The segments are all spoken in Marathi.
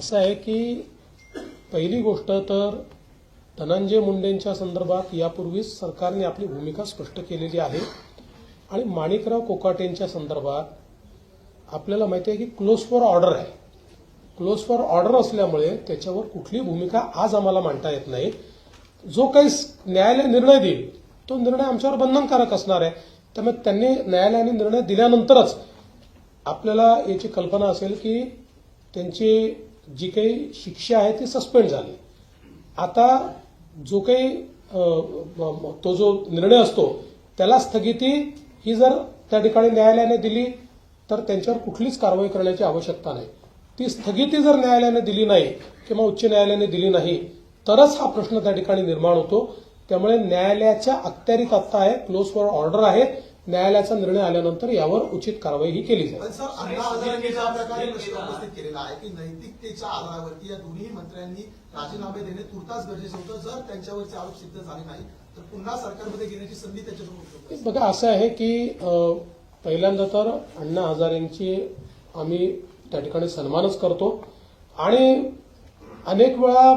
असं आहे की पहिली गोष्ट तर धनंजय मुंडेंच्या संदर्भात यापूर्वीच सरकारने आपली भूमिका स्पष्ट केलेली आहे. आणि माणिकराव कोकाटेंच्या संदर्भात आपल्याला माहिती आहे की क्लोज फॉर ऑर्डर आहे. क्लोज फॉर ऑर्डर असल्यामुळे त्याच्यावर कुठली भूमिका आज आम्हाला मांडता येत नाही. जो काही न्यायालय निर्णय देईल तो निर्णय आमच्यावर बंधनकारक असणार आहे. त्यामुळे त्यांनी न्यायालयाने निर्णय दिल्यानंतरच आपल्याला याची कल्पना असेल की त्यांची जी काही शिक्षा आहे ती सस्पेंड झाली. आता जो काही तो जो निर्णय असतो त्याला स्थगिती ही जर त्या ठिकाणी न्यायालयाने दिली तर त्यांच्यावर कुठलीच कारवाई करण्याची आवश्यकता नाही. ती स्थगिती जर न्यायालयाने दिली नाही किंवा उच्च न्यायालयाने दिली नाही तरच हा प्रश्न त्या ठिकाणी निर्माण होतो. त्यामुळे न्यायालयाच्या अखत्यारीत आत्ता आहे क्लोज फॉर ऑर्डर आहे. न्यायालयाचा निर्णय आल्यानंतर यावर उचित कारवाई ही केली जाईल सर अण्णा हजारेंनी ज्या प्रकारे प्रश्न उपस्थित केलेला आहे की नैतिकतेच्या आधारावरती या दोन्ही मंत्र्यांनी राजीनामे देणे तुर्तास गरजेचं होतं जर त्यांच्यावरचे आरोप सिद्ध झाले नाही तर पुन्हा सरकारमध्ये घेण्याची संधी आहे. बघा असं आहे की पहिल्यांदा तर अण्णा हजारेंची आम्ही त्या ठिकाणी सन्मानच करतो आणि अनेक वेळा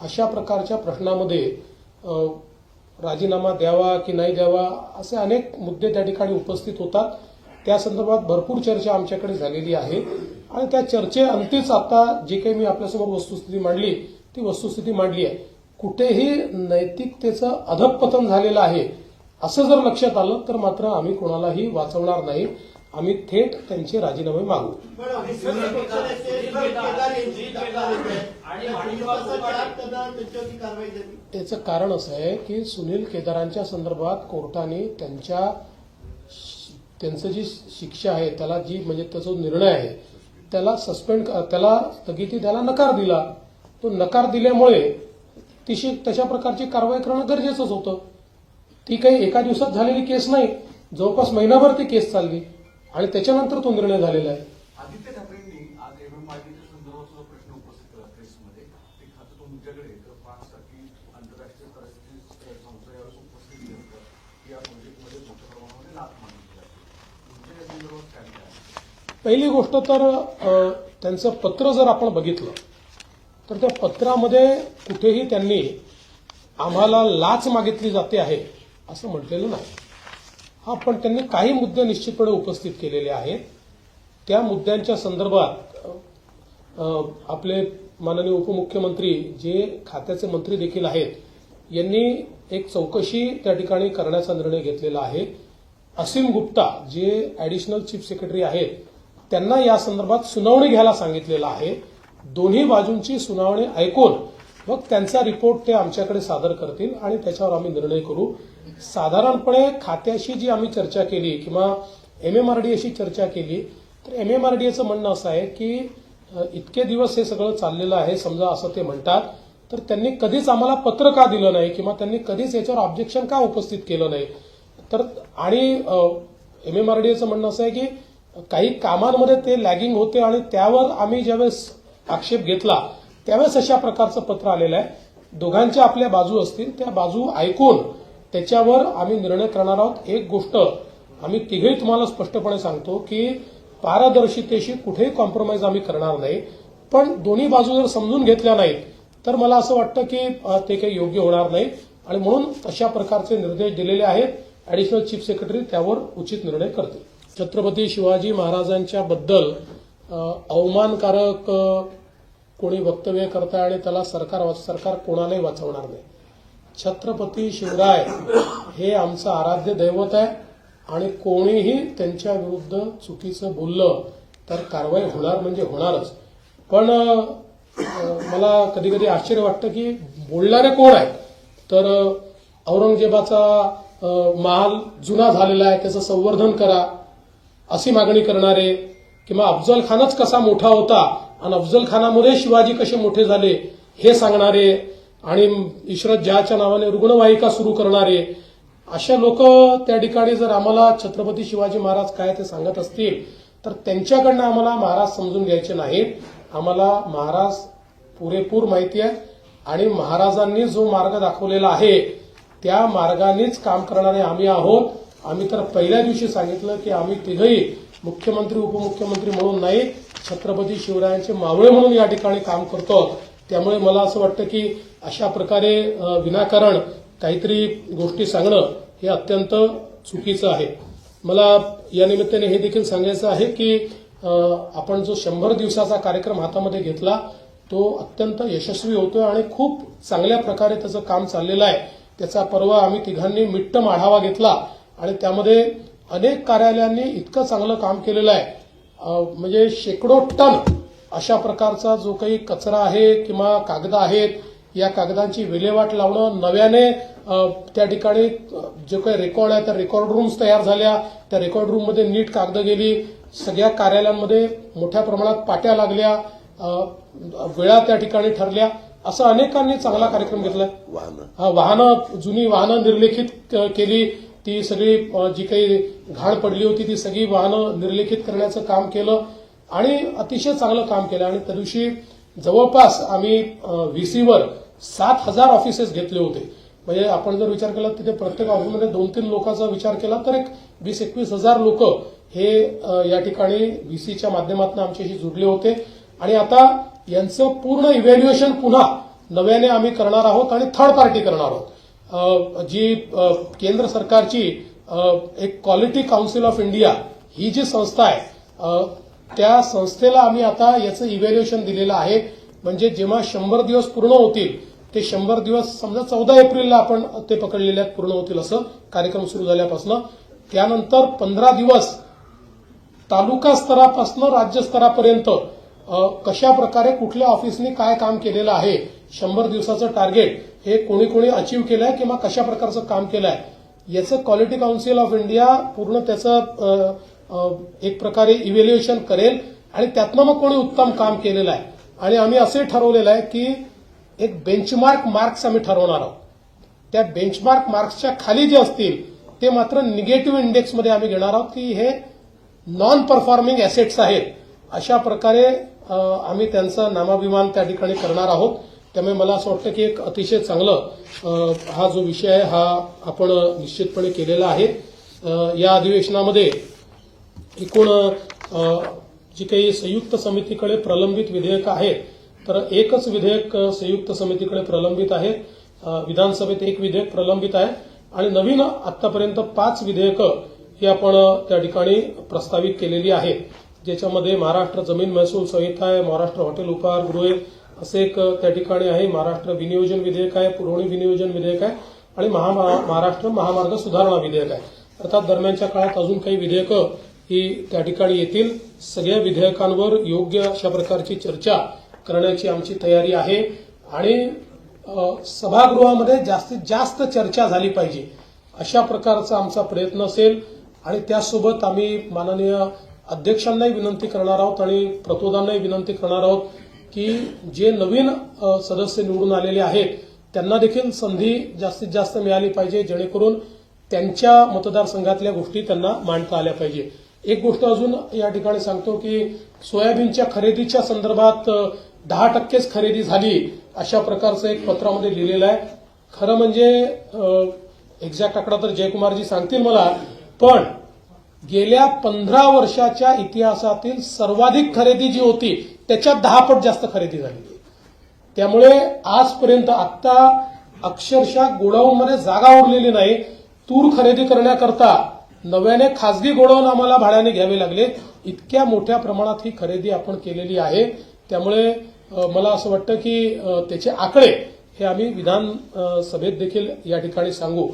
अशा प्रकारच्या प्रश्नामध्ये राजीनामा द्यावा की नाही द्यावा असे अनेक मुद्दे त्या ठिकाणी उपस्थित होतात. त्या संदर्भात भरपूर चर्चा आमच्याकडे झालेली आहे. आणि त्या चर्चे अंतीच आता जी काही मी आपल्यासमोर वस्तुस्थिती मांडली ती वस्तुस्थिती मांडली आहे. कुठेही नैतिकतेचं अधपतन झालेलं आहे असं जर लक्षात आलं तर मात्र आम्ही कोणालाही वाचवणार नाही. आम्ही थेट त्यांचे राजीनामे मागू. त्याचं कारण असं आहे की सुनील केदारांच्या संदर्भात कोर्टाने त्यांच्या त्यांचं जी शिक्षा आहे त्याला जी म्हणजे त्याचा जो निर्णय आहे त्याला सस्पेंड त्याला स्थगिती द्यायला नकार दिला. तो नकार दिल्यामुळे तिशी तशा प्रकारची कारवाई करणं गरजेचंच होतं. ती काही एका दिवसात झालेली केस नाही. जवळपास महिनाभर ती केस चालली. आणि त्याच्यानंतर तो निर्णय झालेला आहे आदित्य ठाकरेंनी आज एमएमआयडीच्या संदर्भात सुद्धा प्रश्न उपस्थित केला प्रेसमध्ये ते खातं तुमच्याकडे आहे. तर पाच टाकी आंतरराष्ट्रीय स्तराची संस्था यावेळेस उपस्थित होतं की या प्रोजेक्टमध्ये मोठ्या प्रमाणामध्ये लाभ मागितली जाते तुमच्या या संदर्भात काय काय आहे? पहिली गोष्ट तर त्यांचं पत्र जर आपण बघितलं तर त्या पत्रामध्ये कुठेही त्यांनी आम्हाला लाच मागितली जाते आहे असं म्हटलेलं नाही हा पण त्यांनी काही मुद्दे निश्चितपणे उपस्थित केलेले आहेत. त्या मुद्द्यांच्या संदर्भात आपले माननीय उपमुख्यमंत्री जे खात्याचे मंत्री देखील आहेत यांनी एक चौकशी त्या ठिकाणी करण्याचा निर्णय घेतलेला आहे. असीम गुप्ता जे ऍडिशनल चीफ सेक्रेटरी आहेत त्यांना या संदर्भात सुनावणी घ्यायला सांगितलेलं आहे. दोन्ही बाजूंची सुनावणी ऐकून मग त्यांचा रिपोर्ट ते आमच्याकडे सादर करतील आणि त्याच्यावर आम्ही निर्णय करू. साधारणपणे खात्याशी जी आम्ही चर्चा केली किंवा एमएमआरडीएशी चर्चा केली तर एमएमआरडीएचं म्हणणं असं आहे की इतके दिवस हे सगळं चाललेलं आहे समजा असं ते म्हणतात तर त्यांनी कधीच आम्हाला पत्र का दिलं नाही किंवा त्यांनी कधीच याच्यावर ऑब्जेक्शन का उपस्थित केलं नाही? तर आणि एमएमआरडीएचं म्हणणं असं आहे की काही कामांमध्ये ते लॅगिंग होते आणि त्यावर आम्ही ज्यावेळेस आक्षेप घेतला त्यावेळेस अशा प्रकारचं पत्र आलेलं आहे. दोघांच्या आपल्या बाजू असतील त्या बाजू ऐकून त्याच्यावर आम्ही निर्णय करणार आहोत. एक गोष्ट आम्ही तिघही तुम्हाला स्पष्टपणे सांगतो की पारदर्शितेशी कुठेही कॉम्प्रोमाइज आम्ही करणार नाही. पण दोन्ही बाजू जर समजून घेतल्या नाहीत तर मला असं वाटतं की ते काही योग्य होणार नाही. आणि म्हणून अशा प्रकारचे निर्देश दिलेले आहेत. ऍडिशनल चीफ सेक्रेटरी त्यावर उचित निर्णय करतील. छत्रपती शिवाजी महाराजांच्या बद्दल अवमानकारक कोणी वक्तव्य करताय आणि त्याला सरकार वाच- सरकार कोणालाही वाचवणार नाही. छत्रपती शिवराय हे आमचं आराध्य दैवत आहे आणि कोणीही त्यांच्या विरुद्ध चुकीचं बोललं तर कारवाई होणार म्हणजे होणारच. पण मला कधी कधी आश्चर्य वाटतं की बोलणारे कोण आहेत? तर औरंगजेबाचा महाल जुना झालेला आहे त्याचं संवर्धन करा अशी मागणी करणारे किंवा अफजल खानच कसा मोठा होता आणि अफजल खानामध्ये शिवाजी कसे मोठे झाले हे सांगणारे आणि इशरत जहाच्या नावाने रुग्णवाहिका सुरू करणारे अशा लोक त्या ठिकाणी जर आम्हाला छत्रपती शिवाजी महाराज काय ते सांगत असतील तर त्यांच्याकडनं आम्हाला महाराज समजून घ्यायचे नाहीत. आम्हाला महाराज पुरेपूर माहिती आहे आणि महाराजांनी जो मार्ग दाखवलेला आहे त्या मार्गानेच काम करणारे आम्ही आहोत. आम्ही तर पहिल्या दिवशी सांगितलं की आम्ही तिघही मुख्यमंत्री उपमुख्यमंत्री म्हणून नाही छत्रपती शिवरायांचे मावळे म्हणून या ठिकाणी काम करतो. त्यामुळे मला असं वाटतं की अशा प्रकारे विनाकारण काहीतरी गोष्टी सांगणं हे अत्यंत चुकीचं आहे. मला या निमित्ताने हे देखील सांगायचं आहे की आपण जो शंभर दिवसाचा कार्यक्रम हातामध्ये घेतला तो अत्यंत यशस्वी होतोय आणि खूप चांगल्या प्रकारे त्याचं काम चाललेलं आहे. त्याचा परवा आम्ही तिघांनी मिट्टम आढावा घेतला आणि त्यामध्ये अनेक कार्यालयांनी इतकं चांगलं काम केलेलं आहे. म्हणजे शेकडो टन अशा प्रकारचा जो काही कचरा आहे किंवा कागद आहेत या कागदांची विल्हेवाट लावणं नव्याने त्या ठिकाणी जे काही रेकॉर्ड आहे त्या रेकॉर्ड रूम्स तयार झाल्या. त्या रेकॉर्ड रूममध्ये नीट कागद गेली. सगळ्या कार्यालयांमध्ये मोठ्या प्रमाणात पाट्या लागल्या. वेळा त्या ठिकाणी ठरल्या. असं अनेकांनी चांगला कार्यक्रम घेतलाय हा, वाहनं जुनी वाहनं निर्लेखित केली. ती सगळी जी काही घाण पडली होती ती सगळी वाहनं निर्लेखित करण्याचं काम केलं. आणि अतिशय चांगलं काम केलं. आणि त्या दिवशी जवळपास आम्ही व्हीसीवर सात हजार ऑफिसेस घेतले होते. म्हणजे आपण जर विचार केला तिथे प्रत्येक ऑफिसमध्ये दोन तीन लोकांचा विचार केला तर एक वीस एकवीस हजार लोक हे या ठिकाणी व्हीसीच्या माध्यमातून आमच्याशी जुडले होते. आणि आता यांचं पूर्ण इव्हॅल्युएशन पुन्हा नव्याने आम्ही करणार आहोत आणि थर्ड पार्टी करणार आहोत. जी केंद्र सरकारची एक क्वालिटी काउन्सिल ऑफ इंडिया ही जी संस्था आहे त्या संस्थेला आम्ही आता याचं इव्हॅल्युएशन दिलेलं आहे. म्हणजे जेव्हा शंभर दिवस पूर्ण होतील ते शंभर दिवस समजा चौदा एप्रिलला आपण ते पकडलेले आहेत पूर्ण होतील असं कार्यक्रम सुरू झाल्यापासून. त्यानंतर पंधरा दिवस तालुका स्तरापासून राज्य स्तरापर्यंत कशा प्रकारे कुठल्या ऑफिसनी काय काम केलेलं आहे शंभर दिवसाचं टार्गेट हे कोणी कोणी अचीव केलंय किंवा कशा प्रकारचं काम केलंय याचं क्वालिटी काउन्सिल ऑफ इंडिया पूर्ण त्याचं एक प्रकारे इव्हॅल्युएशन करेल आणि त्यातनं मग कोणी उत्तम काम केलेलं आहे. आणि आम्ही असे ठरवलेलं आहे की एक बेंचमार्क मार्क्स आम्ही ठरवणार आहोत. त्या बेंचमार्क मार्क्सच्या खाली जे असतील ते मात्र निगेटिव्ह इंडेक्समध्ये आम्ही घेणार आहोत की हे नॉन परफॉर्मिंग ॲसेट्स आहेत. अशा प्रकारे आम्ही त्यांचा नामाभिमान त्या ठिकाणी करणार आहोत. त्यामुळे मला असं वाटतं की एक अतिशय चांगलं हा जो विषय आहे हा आपण निश्चितपणे केलेला आहे. या अधिवेशनामध्ये एकूण जी काही संयुक्त समितीकडे प्रलंबित विधेयकं आहेत तर एकच विधेयक संयुक्त समितीकडे प्रलंबित आहे. विधानसभेत एक विधेयक प्रलंबित आहे. आणि नवीन आतापर्यंत पाच विधेयकं ही आपण त्या ठिकाणी प्रस्तावित केलेली आहेत. ज्याच्यामध्ये महाराष्ट्र जमीन महसूल संहिता आहे महाराष्ट्र हॉटेल उपहारगृहे असे एक त्या ठिकाणी आहे. महाराष्ट्र विनियोजन विधेयक आहे पुरवणी विनियोजन विधेयक आहे. आणि महाराष्ट्र महामार्ग सुधारणा विधेयक आहे. अर्थात दरम्यानच्या काळात अजून काही विधेयकं ही त्या ठिकाणी येतील. सगळ्या विधेयकांवर योग्य अशा प्रकारची चर्चा करण्याची आमची तयारी आहे. आणि सभागृहामध्ये जास्तीत जास्त चर्चा झाली पाहिजे. अशा प्रकारचा आमचा प्रयत्न असेल. आणि त्यासोबत आम्ही माननीय अध्यक्षांनाही विनंती करणार आहोत आणि प्रतोदांनाही विनंती करणार आहोत की जे नवीन सदस्य निवडून आलेले आहेत त्यांना देखील संधी जास्तीत जास्त मिळाली पाहिजे जेणेकरून त्यांच्या मतदारसंघातल्या गोष्टी त्यांना मांडता आल्या पाहिजे. एक गोष्ट अजून या ठिकाणी सांगतो की सोयाबीनच्या खरेदीच्या संदर्भात दहा टक्केच खरेदी झाली अशा प्रकारचं एक पत्रामध्ये लिहिलेलं आहे. खरं म्हणजे एक्झॅक्ट आकडा तर जयकुमारजी सांगतील मला पण गेल्या पंधरा वर्षाच्या इतिहासातील सर्वाधिक खरेदी जी होती त्याच्यात दहा पट जास्त खरेदी झाली. त्यामुळे आजपर्यंत आत्ता अक्षरशः गोडाऊनमध्ये जागा उरलेली नाही. तूर खरेदी करण्याकरता नव्याने खासगी गोडाऊन आम्हाला भाड्याने घ्यावे लागले. इतक्या मोठ्या प्रमाणात ही खरेदी आपण केलेली आहे. त्यामुळे मला असं वाटतं की त्याचे आकडे हे आम्ही विधान सभेत देखील या ठिकाणी सांगू.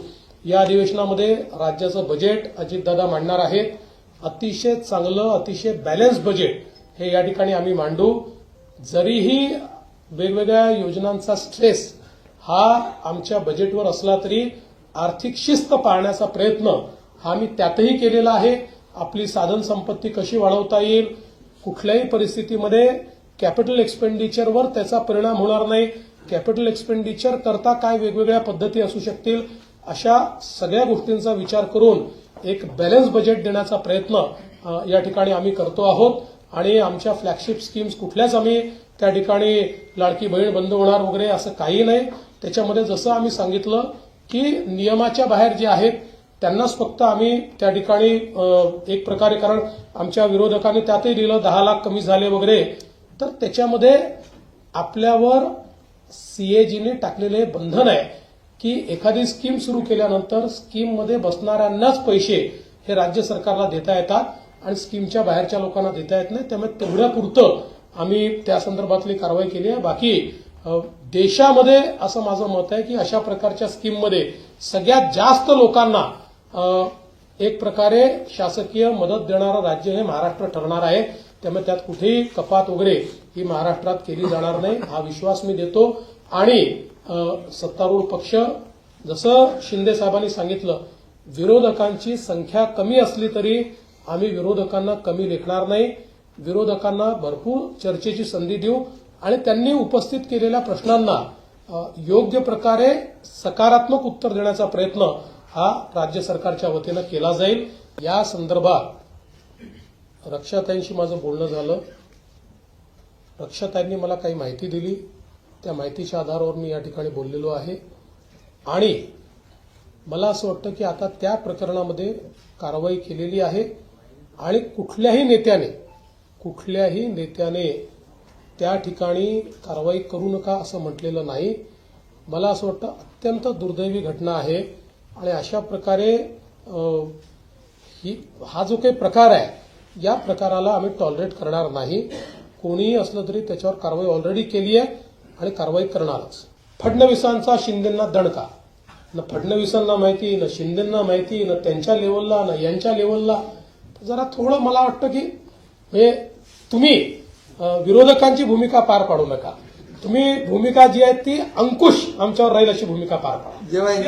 या अधिवेशनामध्ये राज्याचं बजेट अजितदादा मांडणार आहेत. अतिशय चांगलं अतिशय बॅलन्स बजेट हे या ठिकाणी आम्ही मांडू. जरीही वेगवेगळ्या योजनांचा स्ट्रेस हा आमच्या बजेटवर असला तरी आर्थिक शिस्त पाळण्याचा प्रयत्न हा मी त्यातही केलेला आहे. आपली साधन संपत्ती कशी वाढवता येईल? कुठल्याही परिस्थितीमध्ये कॅपिटल एक्सपेंडिचरवर त्याचा परिणाम होणार नाही. कॅपिटल एक्सपेंडिचर करता काय वेगवेगळ्या पद्धती असू शकतील? अशा सगळ्या गोष्टींचा विचार करून एक बॅलन्स बजेट देण्याचा प्रयत्न या ठिकाणी आम्ही करतो आहोत. आणि आमच्या फ्लॅगशिप स्कीम्स कुठल्याच आम्ही त्या ठिकाणी लाडकी बहीण बंद होणार वगैरे असं काही नाही. त्याच्यामध्ये जसं आम्ही सांगितलं की नियमाच्या बाहेर जे आहेत त्यांनाच फक्त आम्ही त्या ठिकाणी एक प्रकारे कारण आमच्या विरोधकांनी त्यातही लिहिलं दहा लाख कमी झाले वगैरे. तर त्याच्यामध्ये आपल्यावर सीएजीने टाकलेले बंधन आहे की एखादी स्कीम सुरू केल्यानंतर स्कीममध्ये बसणाऱ्यांनाच पैसे हे राज्य सरकारला देता येतात आणि स्कीमच्या बाहेरच्या लोकांना देता येत नाही. त्यामुळे तेवढ्यापुरतं आम्ही त्या संदर्भातली कारवाई केली आहे. बाकी देशामध्ये असं माझं मत आहे की अशा प्रकारच्या स्कीममध्ये सगळ्यात जास्त लोकांना एक प्रकारे शासकीय मदत देणारं राज्य हे महाराष्ट्र ठरणार आहे. त्यामुळे त्यात कुठेही कपात वगैरे ही महाराष्ट्रात केली जाणार नाही हा विश्वास मी देतो. आणि सत्तारूढ पक्ष जसं शिंदे साहेबांनी सांगितलं विरोधकांची संख्या कमी असली तरी आम्ही विरोधकांना कमी लेखणार नाही. विरोधकांना भरपूर चर्चेची संधी देऊ. आणि त्यांनी उपस्थित केलेल्या प्रश्नांना योग्य प्रकारे सकारात्मक उत्तर देण्याचा प्रयत्न हा राज्य सरकारच्या वतीनं केला जाईल. या संदर्भात रक्षाताईंशी माझं बोलणं झालं. रक्षाताईंनी मला काही माहिती दिली. त्या माहितीच्या आधारावर मी या ठिकाणी बोललेलो आहे. आणि मला असं वाटतं की आता त्या प्रकरणामध्ये कारवाई केलेली आहे. आणि कुठल्याही नेत्याने कुठल्याही नेत्याने त्या ठिकाणी कारवाई करू नका असं म्हटलेलं नाही. मला असं वाटतं अत्यंत दुर्दैवी घटना आहे. आणि अशा प्रकारे ही हा जो काही प्रकार आहे या प्रकाराला आम्ही टॉलरेट करणार नाही. कोणीही असलं तरी त्याच्यावर कारवाई ऑलरेडी केली आहे आणि कारवाई करणारच. फडणवीसांचा शिंदेंना दणका. न फडणवीसांना माहिती न शिंदेंना माहिती न त्यांच्या लेवलला न यांच्या लेवलला जरा थोडं मला वाटतं की म्हणजे तुम्ही विरोधकांची भूमिका पार पाडू नका. तुम्ही भूमिका जी आहे ती अंकुश आमच्यावर राहील अशी भूमिका पार पाडा.